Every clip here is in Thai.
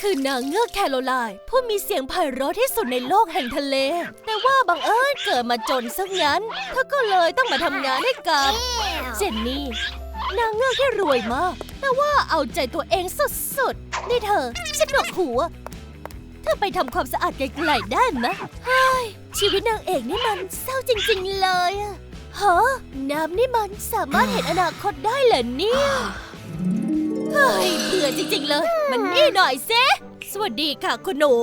คือนางเงือกแคโรไลน์ผู้มีเสียงไพเราะที่สุดในโลกแห่งทะเล แต่ว่าบังเอิญเกิดมาจนซะงั้น เธอก็เลยต้องมาทำงานให้กับเจนนี่ นางเงือกที่รวยมาก แต่ว่าเอาใจตัวเองสุดๆ นี่เธอฉันหนวกหัว เธอไปทำความสะอาดไกลๆได้ไหมเฮ้ยชีวิตนางเอกนี่มันเศร้าจริงๆเลยอะฮะน้ำนี่มันสามารถเห็นอนาคตได้เหรอเนี่ย เฮ้ยเบื่อจริงๆเลย มันนี่หน่อยเซสวัสดีค่ะคุณหนู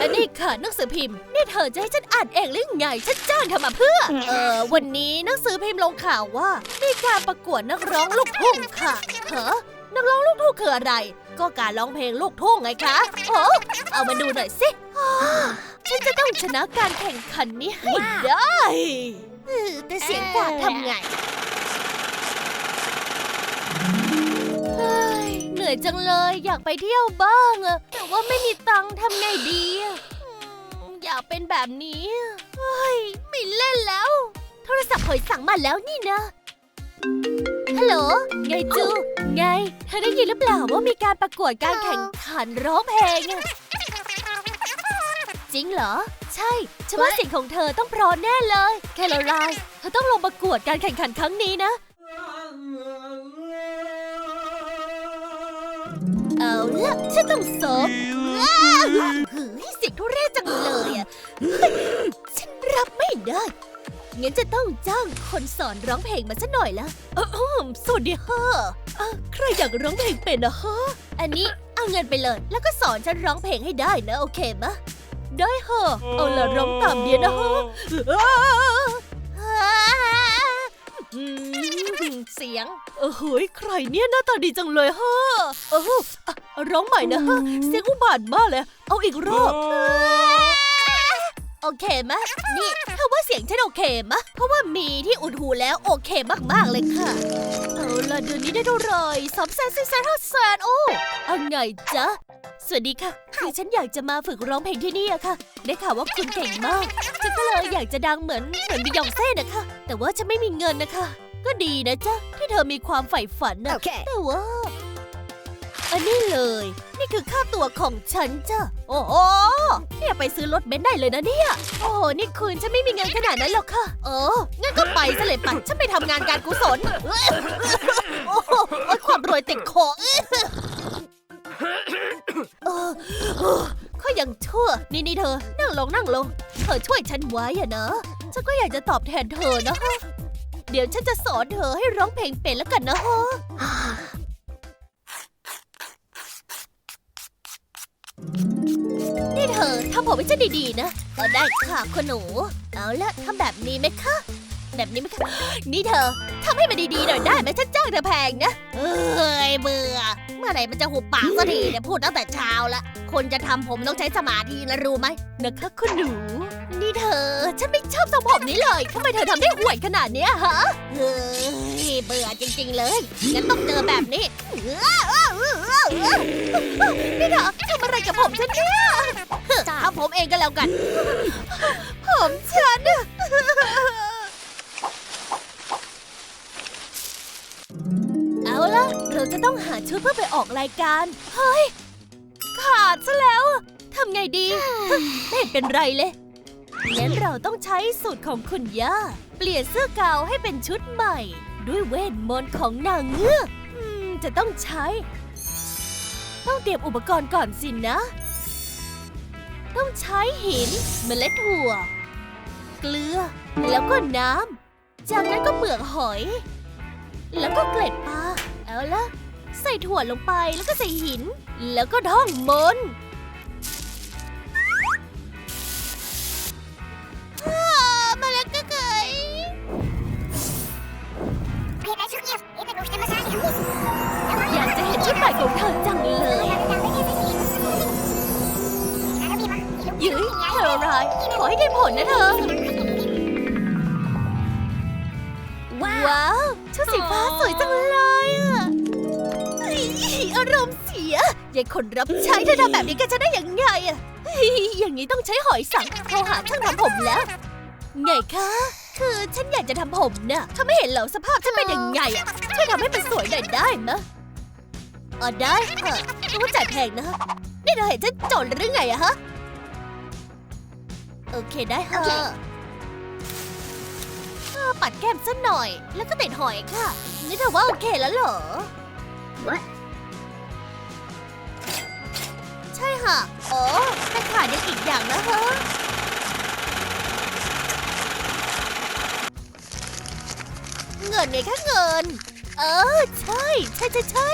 อันนี้ค่ะหนังสือพิมพ์ นี่เธอจะให้ฉันอ่านเองหรือไง ฉันจ้างเธอมาเพื่อ เออวันนี้หนังสือพิมพ์ลงข่าวว่า มีการประกวดนักร้องลูกทุ่งค่ะเหรอนักร้องลูกทุ่งคืออะไร ก็การร้องเพลงลูกทุ่งไงคะโอ้เอามาดูหน่อยสิอ้าฉันจะต้องชนะการแข่งขันนี้ให้ได้เออแต่เสียงกากทำไง อยจังเลยอยากไปเที่ยวบ้างอะแต่ว่าไม่มีตังค์ทำไงดีอะอืมอยากเป็นแบบนี้เฮ้ยไม่เล่นแล้ว โทรศัพท์หอยสั่งมาแล้วนี่นะฮัลโหลไงจู ไง เธอได้ยินหรือเปล่าว่ามีการประกวดการแข่งขันร้องเพลงอะจริงเหรอ ใช่ฉันว่าเสิ่งของเธอต้องเพราะแน่เลย แคโรไลน์เธอต้องลงประกวดการแข่งขันครั้งนี้นะ เอาละฉันต้องสอบอ้าวเฮ้ยเสียงทุเรศจังเลยอะเฮ้ยฉันรับไม่ได้ งั้นจะต้องจ้างคนสอนร้องเพลงมาสักหน่อยละเอออืมสวัสดีฮะอะใครอยากร้องเพลงเป็นนะฮะ อันนี้เอาเงินไปเลย แล้วก็สอนฉันร้องเพลงให้ได้นะ โอเคมะ ได้ฮะเอาละร้องตามเดียนะฮะอ้าว เสียง เออเฮ้ยใครเนี่ยหน้าตาดีจังเลยฮะเอออะร้องใหม่นะฮะ เสียงอุบาทมากเลย เอาอีกรอบโอเคมะ นี่ถ้าว่าเสียงฉันโอเคมะ เพราะว่ามีที่อุดหูแล้วโอเคมากๆเลยค่ะ เอาละเดือนนี้ได้เท่าไหร่สามแสนสี่แสนห้าแสนโอ้เอาไงจ๊ะ สวัสดีค่ะ คือฉันอยากจะมาฝึกร้องเพลงที่นี่อะค่ะ ได้ข่าวว่าคุณเก่งมาก ฉันก็เลยอยากจะดังเหมือนเหมือนบิยองเซ่นะคะ แต่ว่าฉันไม่มีเงินนะคะ ก็ดีนะจ๊ะ ที่เธอมีความใฝ่ฝันนะ Okay. แต่ว่า อันนี้เลย นี่คือค่าตัวของฉันจ้ะ โอ้โหเนี่ยไปซื้อรถเบนซ์ได้เลยนะเนี่ย โอ้โห นี่คุณฉันไม่มีเงินขนาดนั้นหรอกค่ะ เออ งั้นก็ไปซะเลยปัดฉันไปทำงานการกุศลเอ้ยโอ้โหโอ๊ยความรวยติดคอเออเออก็ยังชั่ว นี่นี่เธอ นั่งลงนั่งลง เธอช่วยฉันไว้อะนะ ฉันก็อยากจะตอบแทนเธอนะฮะ เดี๋ยวฉันจะสอนเธอให้ร้องเพลงเป็นแล้วกันนะฮะนี่เธอทำผมให้ฉันดีๆนะเออได้ค่ะคุณหนู เอาละทำแบบนี้ไหมคะ แบบนี้ไหมคะ นี่เธอทำให้มันดีๆหน่อยได้ไหมฉันจ้างเธอแพงนะ เอ้ยเบื่อ เมื่อไหร่มันจะหุบปากสักทีเนี่ยพูดตั้งแต่เช้าละคนจะทำผมต้องใช้สมาธินะรู้ไหมนะคะคุณหนู เธอ ฉันไม่ชอบทรงผมนี้เลยทำไมเธอทำได้ห่วยขนาดเนี้ยฮะเฮ้ยเบื่อจริง ๆ เลยงั้นต้องเจอแบบนี้นี่เธอทำอะไรกับผมฉันเนี่ยทำผมเองก็แล้วกัน ผมฉันน่ะเอาละเราจะต้องหาชุดเพื่อไปออกรายการ เฮ้ย ขาดซะแล้วอะทำไงดี ไม่เห็นเป็นไรเลย งั้นเราต้องใช้สูตรของคุณย่า เปลี่ยนเสื้อเก่าให้เป็นชุดใหม่ ด้วยเวทมนต์ของนางเงือกอืมจะต้องใช้ ต้องเตรียมอุปกรณ์ก่อนสินะ ต้องใช้หินเมล็ดถั่ว เกลือ แล้วก็น้ำ จากนั้นก็เปลือกหอย แล้วก็เกล็ดปลา เอาละ ใส่ถั่วลงไปแล้วก็ใส่หิน แล้วก็ท่องมนต์ ขอให้ได้ผลนะเธอ ว้าวชุดสีฟ้าสวยจังเลยอะเฮ้ยอารมณ์เสียยายคนรับใช้เธอทำแบบนี้กับฉันได้ยังไงอะเฮ้ยอย่างนี้ต้องใช้หอยสังโทรหาช่างทำผมแล้ว ไงคะ คือฉันอยากจะทำผมน่ะเธอไม่เห็นเหรอสภาพฉันเป็นยังไงอะช่วยทำให้มันสวยหน่อยได้มะเอ๋อได้ค่ะแต่ว่าจ่ายแพงนะ นี่เธอเห็นฉันจนหรือไงอะฮะ โอเคได้ค่ะเออปัดแก้มซะหน่อย แล้วก็ติดหอยค่ะ นี่เธอว่าโอเคแล้วเหรอ What? ใช่ค่ะอ๋อแต่ขาดยังอีกอย่างนะฮะเงินไงคะเงิน เออ ใช่ ใช่ใช่ใช่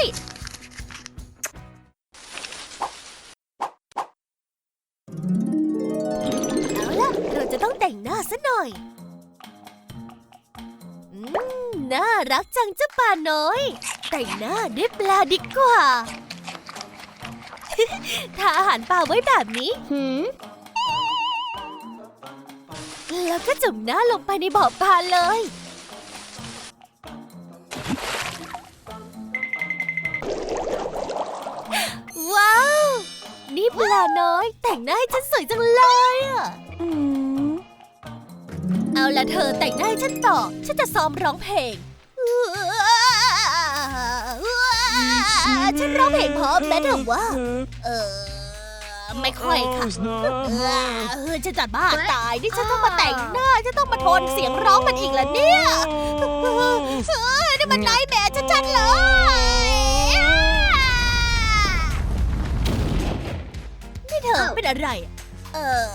จะต้องแต่งหน้าซะหน่อย อืม น่ารักจังเจ้าปลาน้อย แต่งหน้าด้วยปลาดีกว่า ทาอาหารปลาไว้แบบนี้ Hmm? แล้วก็จุ่มหน้าลงไปในบ่อปลาเลย ว้าว นี่ปลาน้อยแต่งหน้าให้ฉันสวยจังเลยอะ เอาละเธอแต่งหน้าให้ฉันต่อ ฉันจะซ้อมร้องเพลง ฉันร้องเพลงเพราะแม้แต่ว่า เออ ไม่ค่อยค่ะ เออฉันจะบ้าตาย นี่ฉันต้องมาแต่งหน้า ฉันต้องมาทนเสียงร้องมันอีกแล้วเนี่ยเออนี่มันไนท์แมร์ชัดๆเลย นี่เธอเป็นอะไร เออ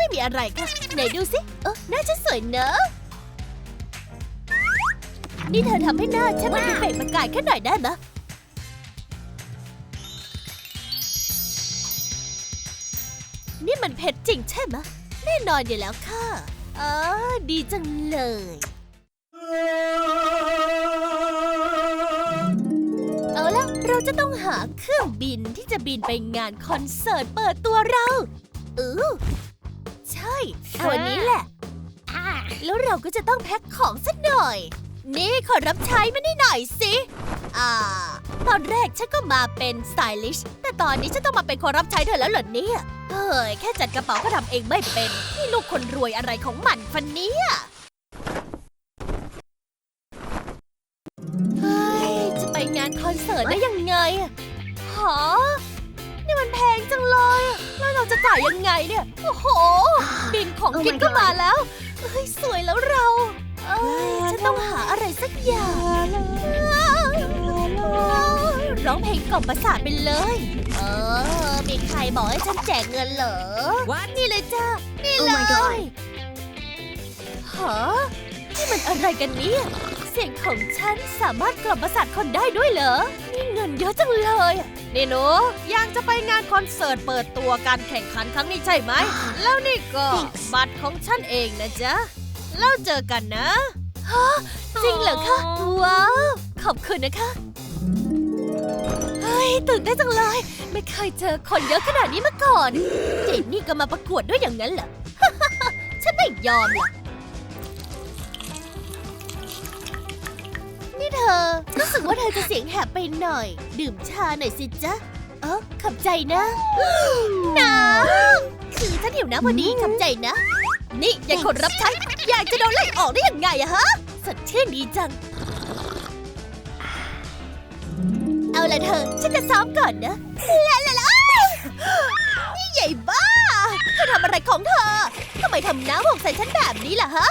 ไม่มีอะไรค่ะ ไหนดูสิเออน้าฉันสวยเนอะนี่เธอทำให้หน้าฉันมันดูเปล่งประกายแค่หน่อยได้ไหมนี่มันเพชรจริงใช่ไหมแน่นอนอยู่แล้วค่ะอ๋อดีจังเลยเอาละเราจะต้องหาเครื่องบินที่จะบินไปงานคอนเสิร์ตเปิดตัวเราเออ เอาอันนี้แหละ Ah. แล้วเราก็จะต้องแพ็คของสักหน่อย นี่ขอรับใช้ไม่ได้หน่อยสิ อ่า ตอนแรกฉันก็มาเป็นสไตลิช แต่ตอนนี้ฉันต้องมาเป็นคนรับใช้เธอแล้วเหรอเนี่ย เฮ้ย แค่จัดกระเป๋าก็ทำเองไม่เป็น นี่ลูกคนรวยอะไรของมันฟันเนี่ยเฮ้ย จะไปงานคอนเสิร์ตได้ยังไงอะหอนี่มัน แพงจังเลยอะแล้วเราจะจ่ายยังไงเนี่ย โอ้โห บินของ Oh my กินก็ God มาแล้ว เฮ้ย สวยแล้วเรา เอ้ยฉันต้องหาอะไรสักอย่าง ร้องเพลงกล่อมประสาทไปเลย เออ มีใครบอกให้ฉันแจกเงินเหรอ What? นี่เลยจ้า นี่ Oh เล my God ยฮะนี่มันอะไรกันเนี่ย เสียงของฉันสามารถกล่อมประสาทคนได้ด้วยเหรอ นี่เงินเยอะจังเลย นี่หนูยังจะไปงานคอนเสิร์ตเปิดตัวการแข่งขันครั้งนี้ใช่ไหม แล้วนี่ก็ Thanks บัตรของฉันเองนะจ๊ะ แล้วเจอกันนะฮะจริงเหรอคะ ว้าว ขอบคุณนะคะ เฮ้ย ตื่นเต้นจังเลย ไม่เคยเจอคนเยอะขนาดนี้มาก่อน เจนนี่ก็มาประกวดด้วยอย่างนั้นเหรอ ฉันไม่ยอมหรอก นี่เธอ รู้สึกว่าเธอจะเสียงแหบไปหน่อย ดื่มชาหน่อยสิจ๊ะ เออขับใจนะน้ำคือฉันหิวน้ำพอดีขับใจนะ นี่ยายคนรับใช้อยากจะโดนไล่ออกได้ยังไงอะฮะสดชื่นดีจัง เอาละเธอ ฉันจะซ้อมก่อนนะลาลาลานี่ใหญ่บ้าเธอทำอะไรของเธอทำไมทำน้ำหกใส่ฉันแบบนี้ล่ะฮะ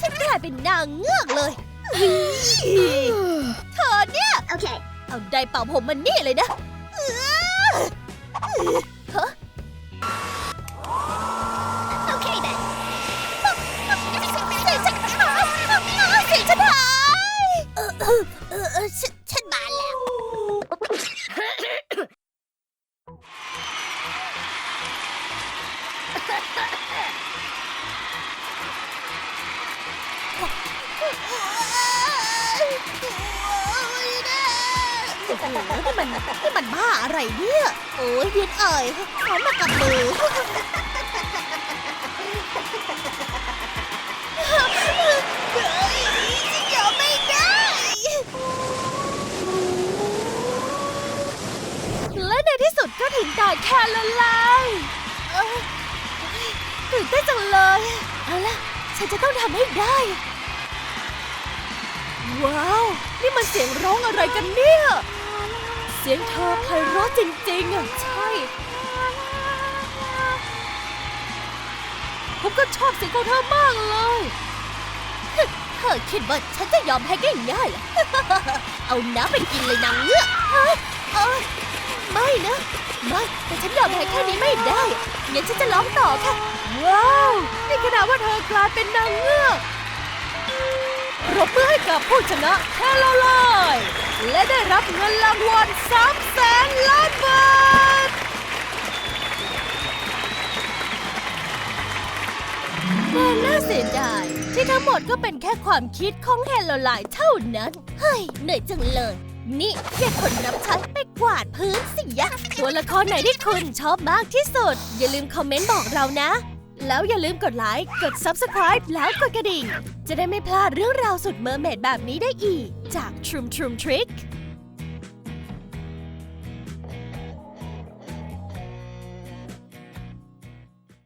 ฉันกลายเป็นนางเงือกเลย เฮ้ยเธอเนี่ย Okay. เอาไดร์เป่าผมมันนี่เลยนะ นี่มันนี่มันบ้าอะไรเนี่ย โอ้ยเวียนเอ่ยขอมากับมือเฮ้ยยอมไม่ได้ และในที่สุดก็ถึงด่าแคโรไลน์เอ้ยตื่นเต้นจังเลย เอาล่ะ ฉันจะต้องทำให้ได้ ว้าว นี่มันเสียงร้องอะไรกันเนี่ย เสียงเธอไพเราะจริงๆอะใช่ ผมก็ชอบเสียงของเธอมากเลย เธอคิดว่าฉันจะยอมแพ้ง่ายๆเหรอ เอาน้ำไปกินเลยนางเงือกฮ้ยเอ้ยไม่นะ ไม่แต่ฉันยอมแพ้แค่นี้ไม่ได้งั้นฉันจะร้องต่อค่ะ ว้าว นี่ขนาดว่าเธอกลายเป็นนางเงือก บมือให้กับผู้ชนะแคโรไลน์และได้รับเงินรางวัล3แสนล้านบาท แต่น่าเสียดายที่ทั้งหมดก็เป็นแค่ความคิดของแฮลโลไลน์เท่านั้น เฮ้ย เหนื่อยจังเลย นี่แค่คนรับใช้ไปกวาดพื้นสิยะ ตัวละครไหนที่คุณชอบมากที่สุด อย่าลืมคอมเมนต์บอกเรานะ แล้วอย่าลืมกดไลค์ กด Subscribe แล้วกดกระดิ่ง จะได้ไม่พลาดเรื่องราวสุดเมอร์เมดแบบนี้ได้อีก จาก Trum Trum Trick